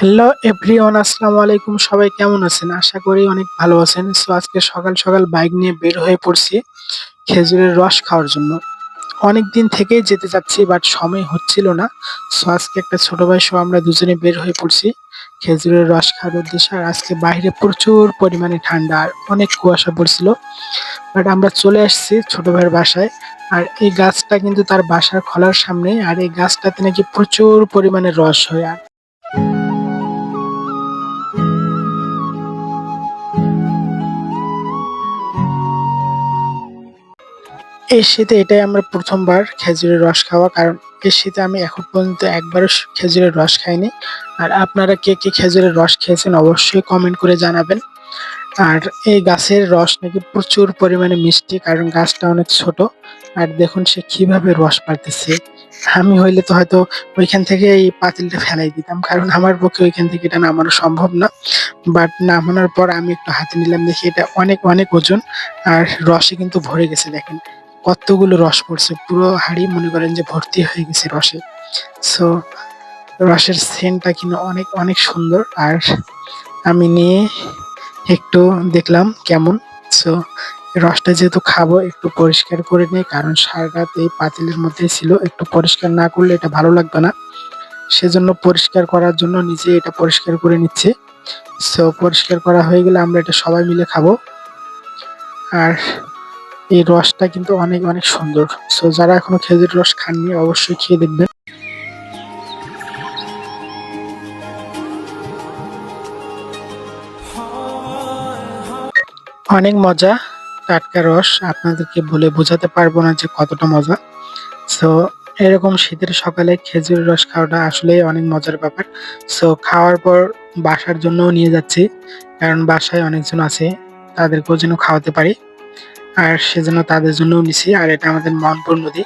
Hello everyone আসসালামু আলাইকুম। সবাই কেমন আছেন? আশা করি অনেক ভালো আছেন। সো আজকে সকাল সকাল বাইক নিয়ে বের হয়ে পড়ছি খেজুরের রস খাওয়ার জন্য। অনেক দিন থেকেই যেতে চাচ্ছি বাট সময় হচ্ছিল না। সো আজকে একটা ছোট ভাই সহ আমরা দুজনে বের হয়ে পড়ছি খেজুরের রস খাওয়ার উদ্দেশ্যে। আর আজকে বাইরে প্রচুর পরিমাণে ঠান্ডা আর অনেক কুয়াশা পড়ছিল। বাট আমরা চলে আসছি ছোট ভাইয়ের বাসায়। আর এই গাছটা কিন্তু তার বাসার খোলার সামনে আর এই গাছটাতে নাকি প্রচুর পরিমাণে রস হয়। আর এই শীতে এটাই আমার প্রথমবার খেজুরের রস খাওয়া, কারণ এই শীতে আমি এখন পর্যন্ত একবারও খেজুরের রস খাইনি। আর আপনারা কে কে খেজুরের রস খেয়েছেন অবশ্যই কমেন্ট করে জানাবেন। আর এই গাছের রস নাকি প্রচুর পরিমাণে মিষ্টি, কারণ গাছটা অনেক ছোট। আর দেখুন সে কীভাবে রস পাড়তেছে। আমি হইলে তো হয়তো ওইখান থেকে এই পাতিলটা ফেলাই দিতাম, কারণ আমার পক্ষে ওইখান থেকে এটা নামানো সম্ভব না। বাট নামানোর পর আমি একটু হাতে নিলাম, দেখি এটা অনেক অনেক ওজন। আর রসে কিন্তু ভরে গেছে, দেখেন। কতগুলো রস পড়ছে, পুরো হাড়ি মনে করেন যে ভর্তি হয়ে গেছে রসে। সো রসের সেন্টটা কিন্তু অনেক অনেক সুন্দর। আর আমি নিয়ে একটু দেখলাম কেমন। সো রসটা যেহেতু খাব, একটু পরিষ্কার করে নিই, কারণ সারা রাত এই পাতিলের মধ্যে ছিল। একটু পরিষ্কার না করলে এটা ভালো লাগবে না। সেজন্য পরিষ্কার করার জন্য নিজে এটা পরিষ্কার করে নিচ্ছে। সো পরিষ্কার করা হয়ে গেলে আমরা এটা সবাই মিলে খাব। আর এই রসটা কিন্তু অনেক অনেক সুন্দর। সো যারা এখনও খেজুর রস খাননি, অবশ্যই খেয়ে দেখবেন। অনেক মজা, টাটকা রস। আপনাদেরকে বলে বোঝাতে পারব না যে কতটা মজা। সো এরকম শীতের সকালে খেজুর রস খাওয়াটা আসলেই অনেক মজার ব্যাপার। সো খাওয়ার পর বাসার জন্যও নিয়ে যাচ্ছি, কারণ বাসায় অনেকজন আছে, তাদেরকেও যেন খাওয়াতে পারি। আর সেজন্য তাদের জন্যও নিছি। আর এটা আমাদের মনপুর নদী।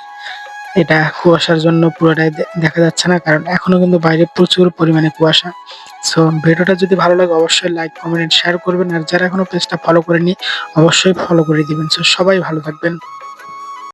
এটা কুয়াশার জন্য পুরোটাই দেখা যাচ্ছে না, কারণ এখনও কিন্তু বাইরে প্রচুর পরিমাণে কুয়াশা। সো ভিডিওটা যদি ভালো লাগে, অবশ্যই লাইক কমেন্ট শেয়ার করবেন। আর যারা এখনও পেজটা ফলো করেনি অবশ্যই ফলো করে দিবেন। সো সবাই ভালো থাকবেন।